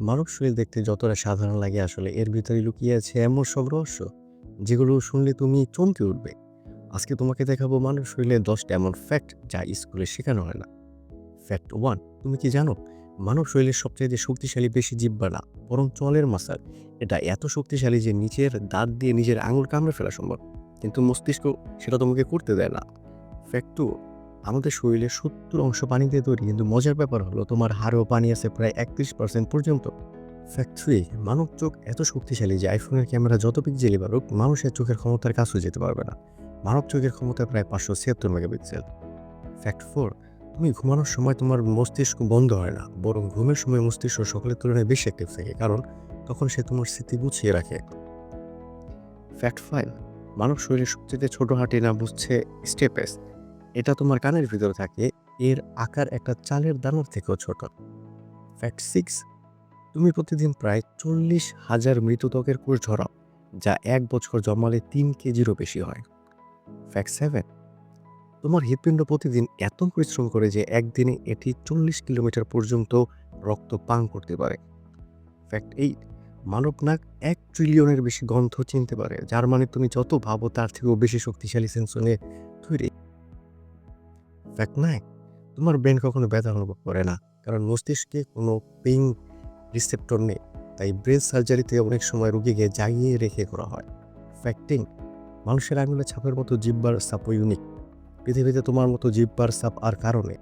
মানব শরীর দেখতে যতটা সাধারণ লাগে আসলে, এর ভিতরে লুকিয়ে আছে এমন সব রহস্য, যেগুলো শুনলে তুমি চমকে উঠবে। আজকে তোমাকে দেখাবো মানব শরীরের দশটা এমন ফ্যাক্ট যা স্কুলে শেখানো হয় না। ফ্যাক্ট ওয়ান তুমি কি জানো? মানব শরীরের সবচেয়ে শক্তিশালী বেশি জিব্বা না বরং চলের মাসাল এটা এত শক্তিশালী যে নিচের দাঁত দিয়ে নিজের আঙুল কামড়ে ফেলা সম্ভব। কিন্তু মস্তিষ্ক সেটা তোমাকে করতে দেয় না। ফ্যাক্ট টু আমাদের শরীরে সত্তর অংশ পানি দিয়ে তৈরি, কিন্তু মজার ব্যাপার হলো তোমার হাড়েও পানি আছে প্রায় একত্রিশ পার্সেন্ট পর্যন্ত। ফ্যাক্ট থ্রি মানব চোখ এত শক্তিশালী যে আইফোনের ক্যামেরা যত পিকজেলি বাড়ুক, মানুষের চোখের ক্ষমতার কাছেও যেতে পারবে না। মানব চোখের ক্ষমতা প্রায় পাঁচশো ছিয়াত্তর মেগাপিক্সেল ফ্যাক্ট ফোর তুমি ঘুমানোর সময় তোমার মস্তিষ্ক বন্ধ হয় না, বরং ঘুমের সময় মস্তিষ্ক সকলের তুলনায় বেশি অ্যাক্টিভ থাকে, কারণ তখন সে তোমার স্মৃতি গুছিয়ে রাখে। ফ্যাক্ট ফাইভ মানব শরীরের সবচেয়ে ছোট হাঁটি না বুঝছে স্টেপেস এটা তোমার কানের ভিতরে থাকে। এর আকার একটা চালের দানার থেকেও ছোট। ফ্যাক্ট সিক্স তুমি প্রতিদিন প্রায় চল্লিশ হাজার মৃত ত্বকের কোষ ঝরাও, যা এক বছর জমালে তিন কেজিরও বেশি হয়। ফ্যাক্ট সেভেন তোমার হৃদপিণ্ড প্রতিদিন এত পরিশ্রম করে যে একদিনে এটি চল্লিশ কিলোমিটার পর্যন্ত রক্ত পান করতে পারে। ফ্যাক্ট এইট মানব নাক এক ট্রিলিয়নের বেশি গন্ধ চিনতে পারে, যার মানে তুমি যত ভাবো তার থেকেও বেশি শক্তিশালী সেন্সনে তৈরি। ফ্যাক্ট নাই। তোমার ব্রেন কখনো ব্যথা অনুভব করে না। কারণ মস্তিষ্কে কোনো পেইন রিসেপ্টর নেই। তাই ব্রেন সার্জারিতে অনেক সময় রুগীকে জাগিয়ে রেখে করা হয়। ফ্যাক্টিং মানুষের আঙুলের ছাপের মতো জিব্বার সাপও ইউনিক পৃথিবীতে তোমার মতো জিব্বার সাপ আর কারণে